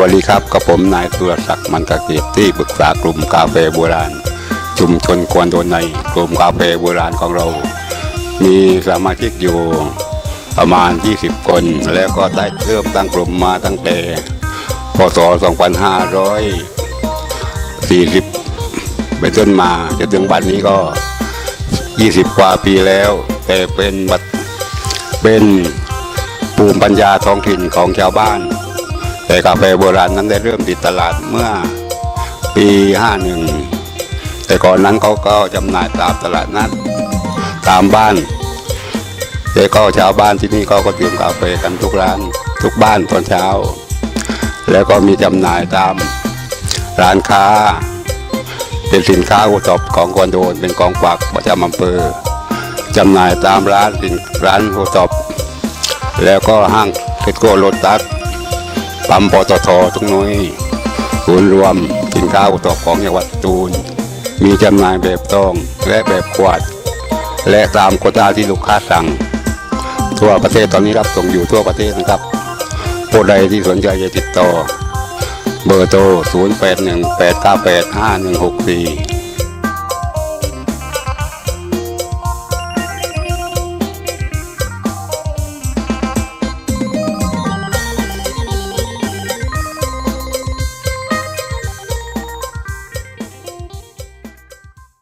วัสดีครับกับผมนายตุรศักดิ์มันตะเกียบที่ปรึกษากลุ่มกาแฟโบราณ ชุมชนกวนโดนในกลุ่มกาแฟโบราณของเรา มีสมาชิกอยู่ประมาณ 20 คน แล้วก็ได้เริ่มตั้งกลุ่มมาตั้งแต่พศ 2540เป็นต้นมาจนถึงบัดนี้ก็ 20 กว่าปีแล้ว แต่เป็นบัดเป็นภูมิปัญญาท้องถิ่นของชาวบ้าน แต่กาแฟโบราณนั้นได้เริ่มติดตลาดเมื่อปี 51 แต่ก่อนนั้นเขาก็จำหน่ายตามตลาดนัดตามบ้านแต่ก็ชาวบ้านที่นี่เขาก็ดื่มกาแฟกันทุกร้าน ทุกบ้านตอนเช้า แล้วก็มีจำหน่ายตามร้านค้า เป็นสินค้าอท็อปของกวนโดนเป็นกองฝากประจำอำเภอจำหน่ายตามร้านสินร้านโอท็อปแล้วก็ห้างเทสโก้โลตัส ปั๊มปตททุกน้อยศูนย์รวมสินค้าโอท็อปของจังหวัดสตูลมีจำหน่ายแบบซองและแบบขวด และตามโคต้าที่ลูกค้าสั่ง ทั่วประเทศตอนนี้รับส่งอยู่ทั่วประเทศนะครับผู้ใดที่สนใจจะติดต่อ เบอร์โทร 0 8 1 8 9 8 5 1 6 4